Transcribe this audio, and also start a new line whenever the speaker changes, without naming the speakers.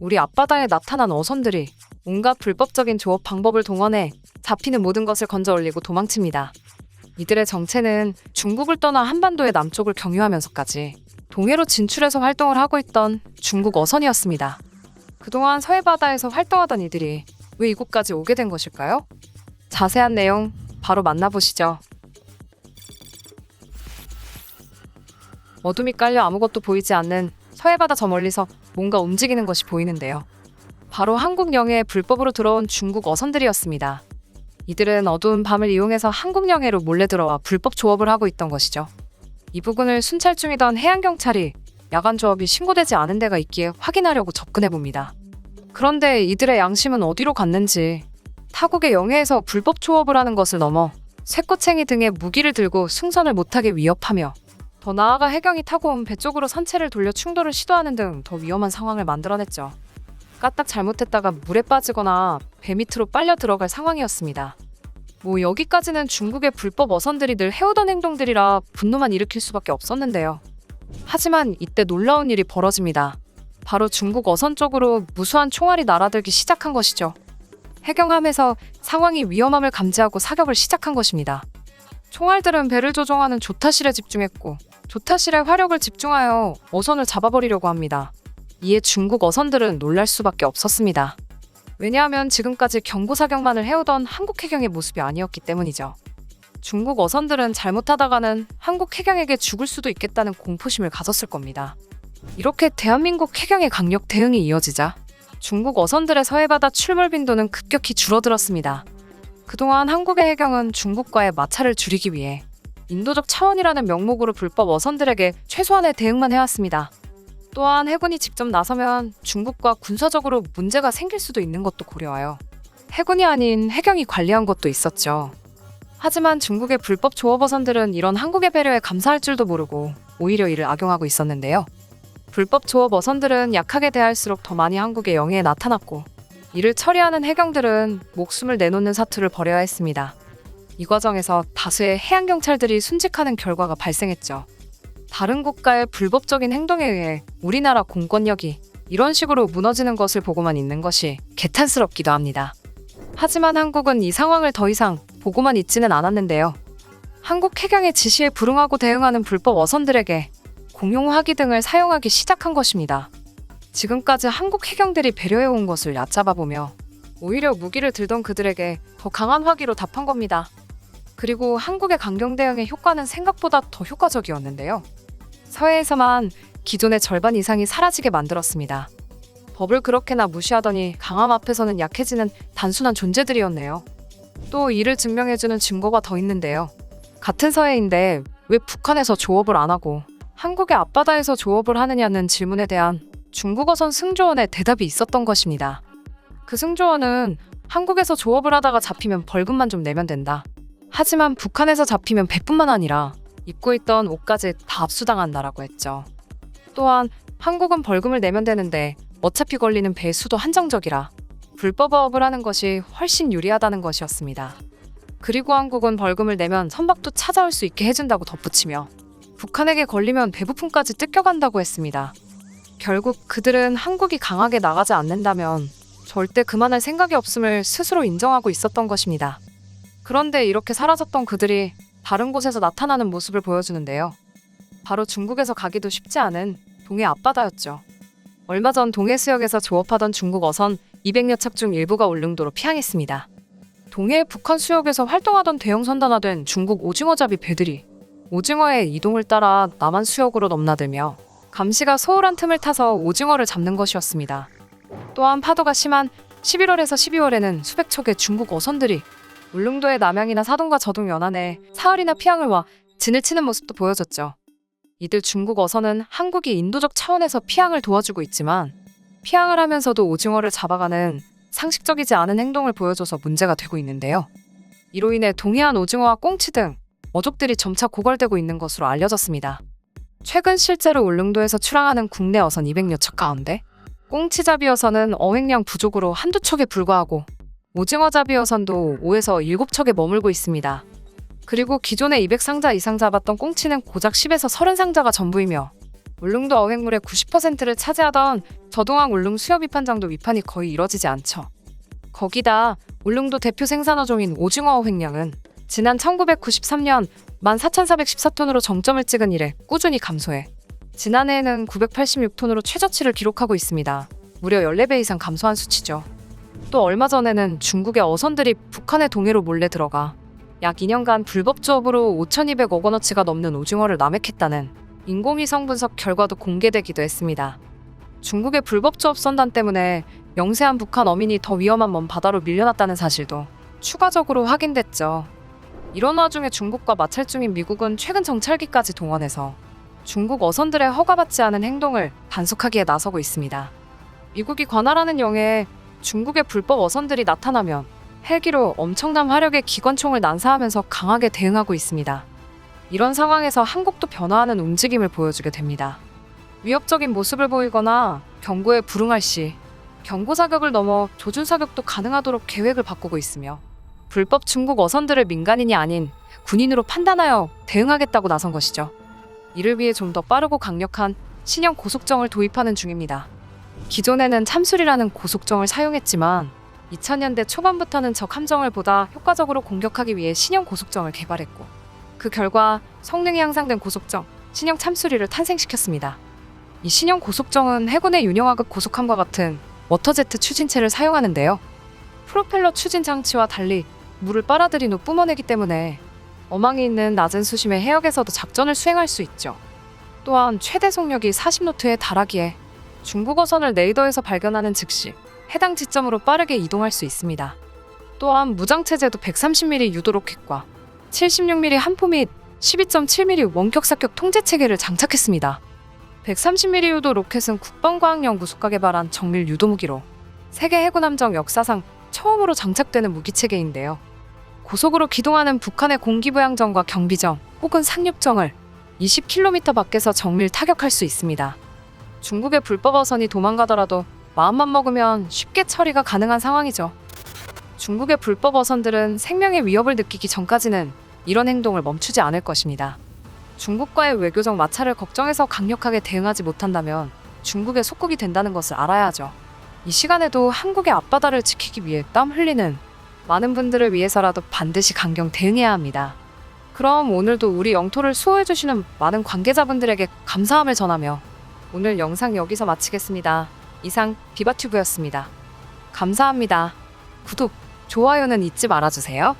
우리 앞바다에 나타난 어선들이 온갖 불법적인 조업 방법을 동원해 잡히는 모든 것을 건져 올리고 도망칩니다. 이들의 정체는 중국을 떠나 한반도의 남쪽을 경유하면서까지 동해로 진출해서 활동을 하고 있던 중국 어선이었습니다. 그동안 서해 바다에서 활동하던 이들이 왜 이곳까지 오게 된 것일까요? 자세한 내용 바로 만나보시죠. 어둠이 깔려 아무것도 보이지 않는 서해바다 저 멀리서 뭔가 움직이는 것이 보이는데요. 바로 한국 영해에 불법으로 들어온 중국 어선들이었습니다. 이들은 어두운 밤을 이용해서 한국 영해로 몰래 들어와 불법 조업을 하고 있던 것이죠. 이 부근을 순찰 중이던 해양경찰이 야간 조업이 신고되지 않은 데가 있기에 확인하려고 접근해 봅니다. 그런데 이들의 양심은 어디로 갔는지 타국의 영해에서 불법 조업을 하는 것을 넘어 쇠꼬챙이 등의 무기를 들고 승선을 못하게 위협하며 더 나아가 해경이 타고 온 배 쪽으로 선체를 돌려 충돌을 시도하는 등 더 위험한 상황을 만들어냈죠. 까딱 잘못했다가 물에 빠지거나 배 밑으로 빨려 들어갈 상황이었습니다. 뭐 여기까지는 중국의 불법 어선들이 늘 해오던 행동들이라 분노만 일으킬 수밖에 없었는데요. 하지만 이때 놀라운 일이 벌어집니다. 바로 중국 어선 쪽으로 무수한 총알이 날아들기 시작한 것이죠. 해경함에서 상황이 위험함을 감지하고 사격을 시작한 것입니다. 총알들은 배를 조종하는 조타실에 집중했고 조타실의 화력을 집중하여 어선을 잡아버리려고 합니다. 이에 중국 어선들은 놀랄 수밖에 없었습니다. 왜냐하면 지금까지 경고 사격만을 해오던 한국 해경의 모습이 아니었기 때문이죠. 중국 어선들은 잘못하다가는 한국 해경에게 죽을 수도 있겠다는 공포심을 가졌을 겁니다. 이렇게 대한민국 해경의 강력 대응이 이어지자 중국 어선들의 서해바다 출몰 빈도는 급격히 줄어들었습니다. 그동안 한국의 해경은 중국과의 마찰을 줄이기 위해 인도적 차원이라는 명목으로 불법 어선들에게 최소한의 대응만 해왔습니다. 또한 해군이 직접 나서면 중국과 군사적으로 문제가 생길 수도 있는 것도 고려하여 해군이 아닌 해경이 관리한 것도 있었죠. 하지만 중국의 불법 조업 어선들은 이런 한국의 배려에 감사할 줄도 모르고 오히려 이를 악용하고 있었는데요. 불법 조업 어선들은 약하게 대할수록 더 많이 한국의 영해에 나타났고 이를 처리하는 해경들은 목숨을 내놓는 사투를 벌여야 했습니다. 이 과정에서 다수의 해양 경찰들이 순직하는 결과가 발생했죠. 다른 국가의 불법적인 행동에 의해 우리나라 공권력이 이런 식으로 무너지는 것을 보고만 있는 것이 개탄스럽기도 합니다. 하지만 한국은 이 상황을 더 이상 보고만 있지는 않았는데요. 한국 해경의 지시에 불응하고 대응하는 불법 어선들에게 공용 화기 등을 사용하기 시작한 것입니다. 지금까지 한국 해경들이 배려해온 것을 얕잡아 보며 오히려 무기를 들던 그들에게 더 강한 화기로 답한 겁니다. 그리고 한국의 강경 대응의 효과는 생각보다 더 효과적이었는데요. 서해에서만 기존의 절반 이상이 사라지게 만들었습니다. 법을 그렇게나 무시하더니 강함 앞에서는 약해지는 단순한 존재들이었네요. 또 이를 증명해주는 증거가 더 있는데요. 같은 서해인데 왜 북한에서 조업을 안 하고 한국의 앞바다에서 조업을 하느냐는 질문에 대한 중국어선 승조원의 대답이 있었던 것입니다. 그 승조원은 한국에서 조업을 하다가 잡히면 벌금만 좀 내면 된다. 하지만 북한에서 잡히면 배뿐만 아니라 입고 있던 옷까지 다 압수당한다라고 했죠. 또한 한국은 벌금을 내면 되는데 어차피 걸리는 배의 수도 한정적이라 불법어업을 하는 것이 훨씬 유리하다는 것이었습니다. 그리고 한국은 벌금을 내면 선박도 찾아올 수 있게 해준다고 덧붙이며 북한에게 걸리면 배부품까지 뜯겨간다고 했습니다. 결국 그들은 한국이 강하게 나가지 않는다면 절대 그만할 생각이 없음을 스스로 인정하고 있었던 것입니다. 그런데 이렇게 사라졌던 그들이 다른 곳에서 나타나는 모습을 보여주는데요. 바로 중국에서 가기도 쉽지 않은 동해 앞바다였죠. 얼마 전 동해 수역에서 조업하던 중국 어선 200여 척 중 일부가 울릉도로 피항했습니다. 동해 북한 수역에서 활동하던 대형 선단화된 중국 오징어잡이 배들이 오징어의 이동을 따라 남한 수역으로 넘나들며 감시가 소홀한 틈을 타서 오징어를 잡는 것이었습니다. 또한 파도가 심한 11월에서 12월에는 수백 척의 중국 어선들이 울릉도의 남양이나 사동과 저동 연안에 사흘이나 피항을 와 진을 치는 모습도 보여졌죠. 이들 중국 어선은 한국이 인도적 차원에서 피항을 도와주고 있지만 피항을 하면서도 오징어를 잡아가는 상식적이지 않은 행동을 보여줘서 문제가 되고 있는데요. 이로 인해 동해안 오징어와 꽁치 등 어족들이 점차 고갈되고 있는 것으로 알려졌습니다. 최근 실제로 울릉도에서 출항하는 국내 어선 200여 척 가운데 꽁치잡이 어선은 어획량 부족으로 한두 척에 불과하고 오징어잡이 어선도 5에서 7척에 머물고 있습니다. 그리고 기존에 200상자 이상 잡았던 꽁치는 고작 10에서 30상자가 전부이며 울릉도 어획물의 90%를 차지하던 저동항 울릉 수협 위판장도 위판이 거의 이뤄지지 않죠. 거기다 울릉도 대표 생산어종인 오징어 어획량은 지난 1993년 14,414톤으로 정점을 찍은 이래 꾸준히 감소해 지난해에는 986톤으로 최저치를 기록하고 있습니다. 무려 14배 이상 감소한 수치죠. 또 얼마 전에는 중국의 어선들이 북한의 동해로 몰래 들어가 약 2년간 불법 조업으로 5,200억 원어치가 넘는 오징어를 남획했다는 인공위성 분석 결과도 공개되기도 했습니다. 중국의 불법 조업 선단 때문에 영세한 북한 어민이 더 위험한 먼 바다로 밀려났다는 사실도 추가적으로 확인됐죠. 이런 와중에 중국과 마찰 중인 미국은 최근 정찰기까지 동원해서 중국 어선들의 허가받지 않은 행동을 단속하기에 나서고 있습니다. 미국이 관할하는 영해에 중국의 불법 어선들이 나타나면 헬기로 엄청난 화력의 기관총을 난사하면서 강하게 대응하고 있습니다. 이런 상황에서 한국도 변화하는 움직임을 보여주게 됩니다. 위협적인 모습을 보이거나 경고에 불응할 시 경고 사격을 넘어 조준 사격도 가능하도록 계획을 바꾸고 있으며 불법 중국 어선들을 민간인이 아닌 군인으로 판단하여 대응하겠다고 나선 것이죠. 이를 위해 좀 더 빠르고 강력한 신형 고속정을 도입하는 중입니다. 기존에는 참술이라는 고속정을 사용했지만 2000년대 초반부터는 적 함정을 보다 효과적으로 공격하기 위해 신형 고속정을 개발했고 그 결과 성능이 향상된 고속정, 신형 참수리를 탄생시켰습니다. 이 신형 고속정은 해군의 윤영하급 고속함과 같은 워터제트 추진체를 사용하는데요. 프로펠러 추진 장치와 달리 물을 빨아들인 후 뿜어내기 때문에 어망이 있는 낮은 수심의 해역에서도 작전을 수행할 수 있죠. 또한 최대 속력이 40노트에 달하기에 중국어선을 레이더에서 발견하는 즉시 해당 지점으로 빠르게 이동할 수 있습니다. 또한 무장체제도 130mm 유도 로켓과 76mm 한포 및 12.7mm 원격 사격 통제 체계를 장착했습니다. 130mm 유도 로켓은 국방과학연구소가 개발한 정밀 유도 무기로 세계 해군 함정 역사상 처음으로 장착되는 무기 체계인데요. 고속으로 기동하는 북한의 공기부양정과 경비정 혹은 상륙정을 20km 밖에서 정밀 타격할 수 있습니다. 중국의 불법 어선이 도망가더라도 마음만 먹으면 쉽게 처리가 가능한 상황이죠. 중국의 불법 어선들은 생명의 위협을 느끼기 전까지는 이런 행동을 멈추지 않을 것입니다. 중국과의 외교적 마찰을 걱정해서 강력하게 대응하지 못한다면 중국의 속국이 된다는 것을 알아야 하죠. 이 시간에도 한국의 앞바다를 지키기 위해 땀 흘리는 많은 분들을 위해서라도 반드시 강경 대응해야 합니다. 그럼 오늘도 우리 영토를 수호해주시는 많은 관계자분들에게 감사함을 전하며 오늘 영상 여기서 마치겠습니다. 이상 비바튜브였습니다. 감사합니다. 구독, 좋아요는 잊지 말아주세요.